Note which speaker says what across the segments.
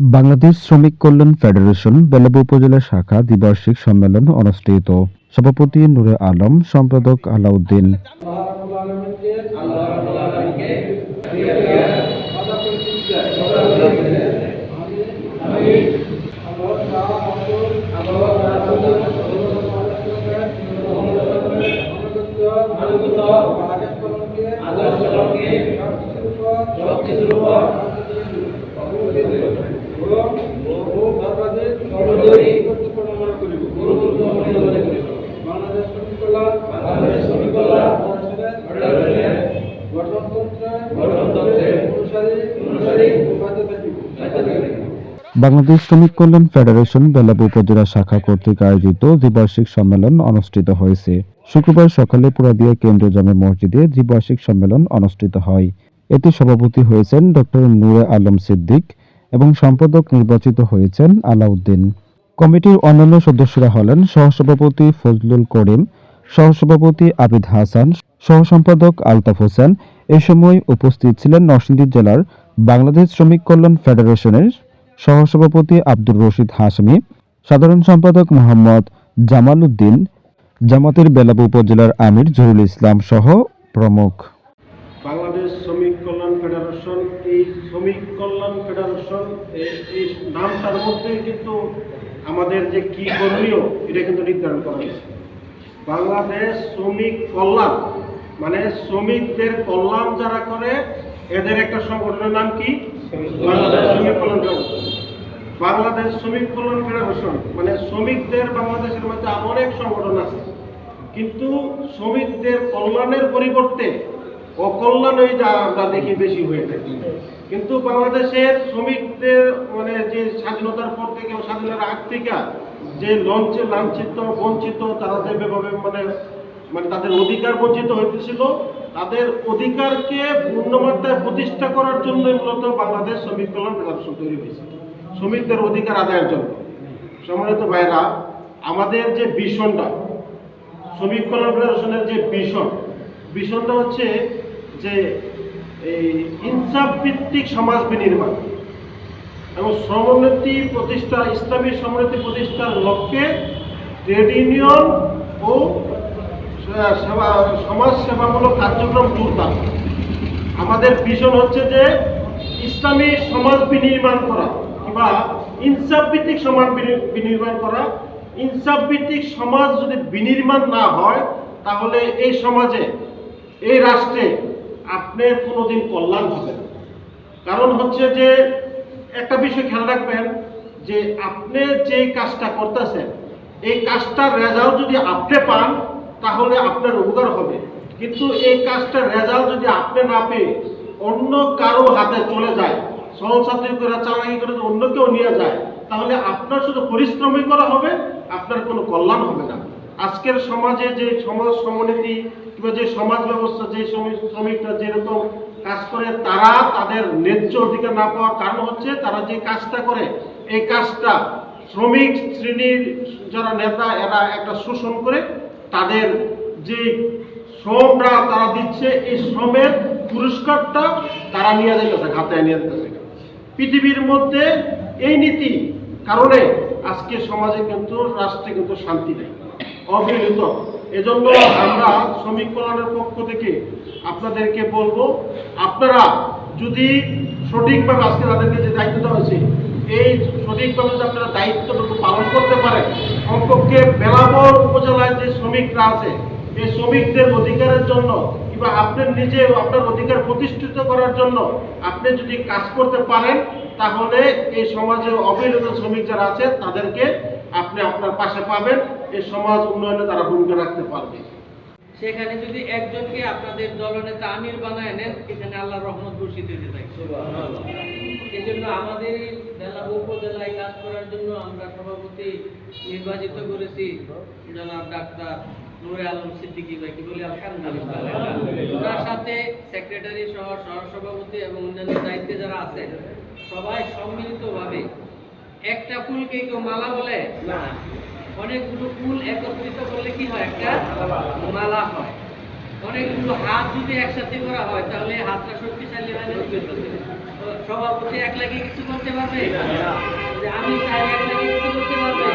Speaker 1: বাংলাদেশ শ্রমিক কল্যাণ ফেডারেশন বেলাবু উপজেলা শাখা দ্বিবার্ষিক সম্মেলন অনুষ্ঠিত সভাপতি নূরে আলম সম্পাদক আলাউদ্দিন
Speaker 2: শ্রমিক কল্যাণ বাংলাদেশ শ্রমিক কল্যাণ ফেডারেশনের গঠনতন্ত্রের অনুসারী অনুসারী বাধ্য থাকিব
Speaker 1: বাংলাদেশ শ্রমিক কল্যাণ ফেডারেশন বেলাবু উপজেলা শাখা কর্তৃক আয়োজিত দ্বিবার্ষিক সম্মেলন অনুষ্ঠিত হয়েছে। শুক্রবার সকালে পুরাদিয়া কেন্দ্রীয় জামে মসজিদে দ্বিবার্ষিক সম্মেলন অনুষ্ঠিত হয়। এতে সভাপতি হয়েছেন ডক্টর নূরে আলম সিদ্দিক এবং সম্পাদক নির্বাচিত হয়েছেন আলাউদ্দিন। কমিটির অন্যান্য সদস্যরা হলেন সহসভাপতি ফজলুল করিম, সহসভাপতি আবিদ হাসান, সহসম্পাদক আলতাফ হোসেন। এ সময় উপস্থিত ছিলেন নরসিংদী জেলার বাংলাদেশ শ্রমিক কল্যাণ ফেডারেশনের সহসভাপতি আব্দুর রশিদ হাসমি সাধারণ সম্পাদক মোহাম্মদ জামাল উদ্দিন জামাতের বেলাবু উপজেলার আমির জহুরুল ইসলাম সহ প্রমুখ।
Speaker 3: বাংলাদেশ শ্রমিক কল্যাণ ফেডারেশন, এই শ্রমিক কল্যাণ ফেডারেশন এই নামটার মধ্যে কিন্তু আমাদের যে কি করণীয়, এটা কিন্তু নির্ধারণ করা হয়েছে। বাংলাদেশ শ্রমিক কল্যাণ মানে শ্রমিকদের কল্যাণ যারা করে, এদের একটা সংগঠনের নাম কি? বাংলাদেশ শ্রমিক কল্যাণ ফেডারেশন মানে শ্রমিকদের বাংলাদেশের মধ্যে অনেক সংগঠন আছে। কিন্তু শ্রমিকদের কল্যাণের পরিবর্তে অকল্যাণই যা আমরা দেখি বেশি হয়ে থাকে। কিন্তু বাংলাদেশের শ্রমিকদের মানে যে স্বাধীনতার পর থেকে স্বাধীনতার আগ থেকে যে লঞ্চে লাঞ্ছিত বঞ্চিত তারা যেভাবে মানে মানে তাদের অধিকার বঞ্চিত হইতেছিল তাদের অধিকারকে পূর্ণমাত্রায় প্রতিষ্ঠা করার জন্য মূলত বাংলাদেশ শ্রমিক কল্যাণ ফেডারেশন তৈরি হয়েছে, শ্রমিকদের অধিকার আদায়ের জন্য। সম্মানিত ভাইরা আমাদের যে ভীষণটা, শ্রমিক কল্যাণ ফেডারেশনের যে ভীষণ, ভীষণটা হচ্ছে যে এই ইনসাফ ভিত্তিক সমাজ বিনির্মাণ এবং সমোন্নতি প্রতিষ্ঠা, ইসলামী সমোন্নতি প্রতিষ্ঠার লক্ষ্যে ট্রেড ইউনিয়ন ও সেবা, সমাজ সেবামূলক কার্যক্রম জোরদার আমাদের ভীষণ হচ্ছে যে ইসলামী সমাজ বিনির্মাণ করা কিংবা ইনসাফ ভিত্তিক সমাজ বিনি- বিনির্মাণ করা। ইনসাফ ভিত্তিক সমাজ যদি বিনির্মাণ না হয়, তাহলে এই সমাজে, এই রাষ্ট্রে আপনার কোনোদিন কল্যাণ হবে না। কারণ হচ্ছে যে একটা বিষয় খেয়াল রাখবেন যে আপনি যে কাজটা করতেছেন, এই কাজটার রেজাল্ট যদি আপনি পান তাহলে আপনার উপকার হবে। কিন্তু এই কাজটার রেজাল্ট যদি আপনি না পেয়ে অন্য কারও হাতে চলে যায় সহসাত্রী করে চালাকি করে অন্য কেউ নিয়ে যায়, তাহলে আপনার শুধু পরিশ্রমই করা হবে, আপনার কোনো কল্যাণ হবে না। আজকের সমাজে যে সমাজ সমনীতি কিংবা যে সমাজ ব্যবস্থা, যে শ্রমিকরা যেরকম কাজ করে, তারা তাদের ন্যায্য অধিকার না পাওয়ার কারণ হচ্ছে তারা যে কাজটা করে, এই কাজটা শ্রমিক শ্রেণির যারা নেতা, এরা একটা শোষণ করে তাদের যে শ্রমটা তারা দিচ্ছে, এই শ্রমের পুরস্কারটা তারা নিয়ে যাইতেছে খাতায় নিয়ে যেতেছে পৃথিবীর মধ্যে এই নীতি কারণে আজকে সমাজে কিন্তু রাষ্ট্রে কিন্তু শান্তি নেই, অবহেলিত। এজন্য আমরা শ্রমিক কল্যাণের পক্ষ থেকে আপনাদেরকে বলব, আপনারা যদি সঠিকভাবে আজকে তাদেরকে যে দায়িত্ব দেওয়া হয়েছে এই সঠিকভাবে যদি আপনারা দায়িত্বটুকু পালন করতে পারেন। কমপক্ষে বেলাবর উপজেলায় যে শ্রমিকরা আছে, এই শ্রমিকদের অধিকারের জন্য কিংবা আপনার নিজে আপনার অধিকার প্রতিষ্ঠিত করার জন্য আপনি যদি কাজ করতে পারেন, তাহলে এই সমাজে অবহেলিত শ্রমিক যারা আছে, তাদেরকে আপনি আপনার পাশে পাবেন। এই সমাজ উন্নয়নে তারা ভূমিকা রাখতে পারবে।
Speaker 4: সেখানে যদি একজনকে আপনাদের দলনেতা আমির বানায় নেন এখানে আল্লাহর রহমত বর্ষিত হতে থাকে। এই জন্য আমাদের জেলা উপজেলায় কাজ করার জন্য আমরা সভাপতি নির্বাচিত করেছি জনাব ডাক্তার নুরে আলম সিদ্দিকী ভাইকে বলি? আলহামদুলিল্লাহ। তার সাথে সেক্রেটারি সহ সহসভাপতি এবং অন্যান্য দায়িত্বে যারা আছেন সবাই সম্মিলিতভাবে একটা ফুলকে কেউ মালা বলে? না। অনেকগুলো ফুল একত্রিত করলে কি হয়? একটা মালা হয়। অনেকগুলো হাত যদি একসাথে করা হয়, তাহলে হাতটা শক্তিশালী হয় না? সভাপতি একলা কি কিছু করতে পারবে? আমি চাই একলা কি কিছু করতে পারবে।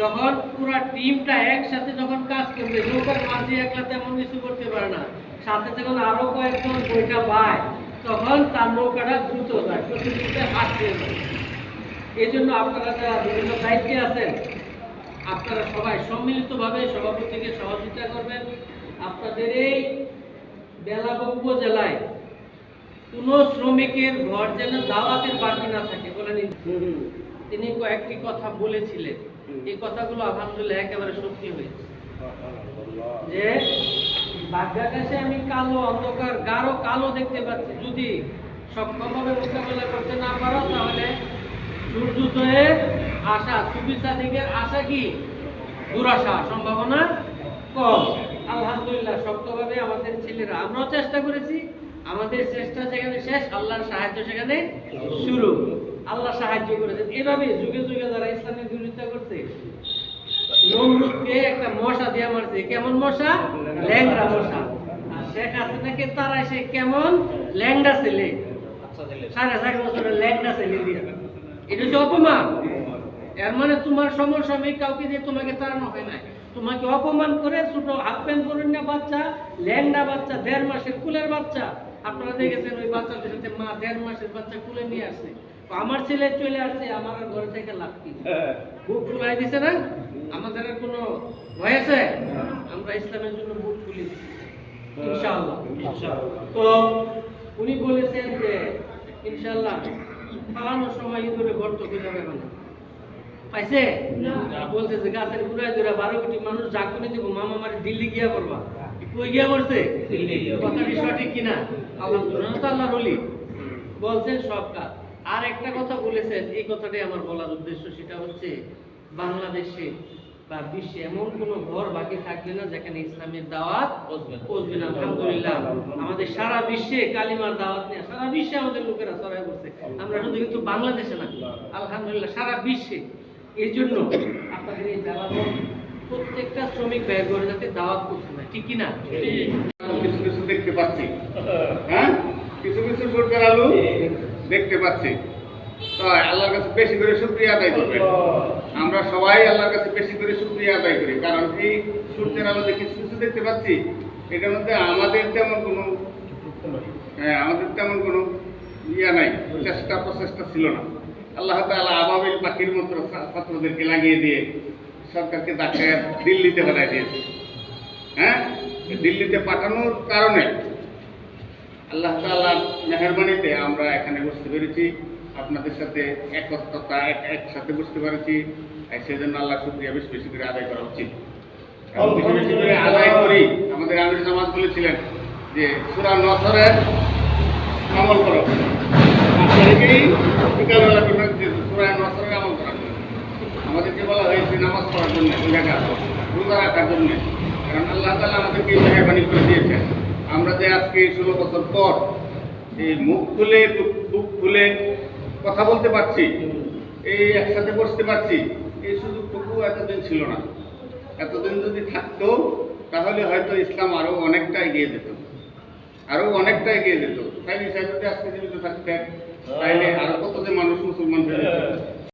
Speaker 4: যখন পুরো টিমটা একসাথে যখন কাজ করবে নৌকার মাঝে একলা তেমন কিছু করতে পারে না। সাথে যখন আরও কয়েকজন বইটা পায়, তখন তার নৌকাটা দ্রুত যায়, প্রতিযোগিতায় হাত দিয়ে যায়। এই জন্য আপনারা যারা বিভিন্ন দায়িত্বে আছেন আপনারা সবাই সম্মিলিতভাবে সভাপতিকে সহযোগিতা করবেন। আপনাদের এই বেলাব উপজেলায় কোনো শ্রমিকের ঘর যেন দাওয়াতের বাকি না থাকে বলেন তিনি কয়েকটি কথা বলেছিলেন। এই কথাগুলো আলহামদুলিল্লাহ একেবারে সত্যি হয়েছে। যে ভাগ্যাকাশে আমি কালো অন্ধকার গাঢ় কালো দেখতে পাচ্ছি। যদি সক্ষমভাবে মোকাবেলা করতে না পারো তাহলে সূর্যোদয়ের আশা সুবিধা দিকের আশা কি? দুরাশা, সম্ভাবনা কম। আলহামদুলিল্লাহ, শক্তভাবে আমাদের ছেলেরা, আমরাও চেষ্টা করেছি। আমাদের চেষ্টা যেখানে শেষ, আল্লাহর সাহায্য সেখানে শুরু। আল্লাহ সাহায্য করেছেন। এভাবে যুগে যুগে যারা ইসলামের বিরোধিতা করছে, নমরুদকে একটা মশা দিয়ে মারছে। কেমন মশা? ল্যাংড়া মশা। আর শেখ হাসিনাকে তারা সে কেমন? ল্যাংড়া ছেলে। সাড়ে চার বছরের ল্যাংড়া ছেলে দিয়ে। এটা হচ্ছে অপমান। এর মানে তোমার সমসাময়িক কাউকে দিয়ে তোমাকে তাড়ানো হয় নাই। তোমাকে অপমান করে ছোট হাফ প্যান্ট পরে না বাচ্চা ল্যাংড়া বাচ্চা দেড় মাসের কুলের বাচ্চা। আপনারা দেখেছেন ওই বাচ্চাদের সাথে মা দেড় মাসের বাচ্চা কুলে নিয়ে আসছে আমার ছেলে চলে আসছে আমার ঘরে থেকে লাভ কি? বুক ফুলাই দিছে না? আমাদের আর কোনো ভয় আছে? আমরা ইসলামের জন্য বুক ফুলি দিছি। ইনশাআল্লাহ। তো উনি বলেছেন যে ইনশাআল্লাহ খাওয়ানোর সময় ইঁদুরে গর্ত খুঁজে পাবে না। পাইছে? বলছে যে গাছের গুড়ায় ধরে বারো কোটি মানুষ দিব মামা মারি দিল্লি গিয়া করবা। কই গিয়া করছে? কথাটি সঠিক কিনা? আলহামদুলিল্লাহ তো আল্লাহর ওলি। বলছেন সব কাজ। আর একটা কথা বলেছেন এই কথাটাই আমার বলার উদ্দেশ্য সেটা হচ্ছে বাংলাদেশে বা বিশ্বে এমন কোনো ঘর বাকি থাকবে না যেখানে ইসলামের দাওয়াত পৌঁছবে না। আলহামদুলিল্লাহ। আমাদের সারা বিশ্বে কালিমার দাওয়াত নিয়ে সারা বিশ্বে আমাদের লোকেরা ছড়াই পড়ছে। আমরা শুধু কিন্তু বাংলাদেশে না। আলহামদুলিল্লাহ সারা বিশ্বে। এই জন্য আপনাদের এই দাওয়াত প্রত্যেকটা শ্রমিক ব্যয় করে যাতে দাওয়াত করছে না ঠিক কি না
Speaker 5: কিছু কিছু দেখতে পাচ্ছি। হ্যাঁ? কিছু কিছু সরকার আলু? দেখতে পাচ্ছি। আল্লাহর কাছে বেশি করে শুক্রিয়া আদায় করবেন। আমরা সবাই আল্লাহর কাছে বেশি করে শুক্রিয়া আদায় করি। কারণ এই সূর্যের আলো যে কিছু কিছু দেখতে পাচ্ছি। এটার মধ্যে আমাদের তেমন কোনো হ্যাঁ আমাদের তেমন কোনো ইয়া নাই। চেষ্টা প্রচেষ্টা ছিল না। আল্লাহ তাআলা আবাবিল পাখির মতো ছাত্রদেরকে লাগিয়ে দিয়ে সরকারকে তাকে দিল্লিতে পাঠাই দিয়েছে। হ্যাঁ? দিল্লিতে পাঠানোর কারণে আল্লাহ তাআলার মেহরবানিতে আমরা এখানে বসতে পেরেছি আপনাদের সাথে একত্রতা একসাথে বসতে পেরেছি সেজন্য আল্লাহ শুক্রিয়া বেশি বেশি করে আদায় করা উচিত। বেশি বেশি করে আদায় করি। আমাদের আমির জামাত বলেছিলেন যে সুরা নসরের আমল করো। আপনাদেরকেই বিকালবেলা করবেন যে সুরা নসরের আমল করার জন্য আমাদেরকে বলা পড়ার জন্য জায়গা রোজা রাখার জন্য কারণ আল্লাহ তালা আমাদেরকে মেহরবানি করে দিয়েছেন। আমরা যে আজকে ষোলো বছর পর এই মুখ খুলে, বুক- খুলে কথা বলতে পারছি, এই একসাথে বসতে পারছি, এই সুযোগটুকু এতদিন ছিল না। এতদিন যদি থাকতো, তাহলে হয়তো ইসলাম আরও অনেকটা এগিয়ে যেত। আরও অনেকটা এগিয়ে যেত। তাই সাহেব যদি আজকে জীবিত থাকতেন, তাইলে আরও কত যে মানুষ মুসলমান হয়ে যেত?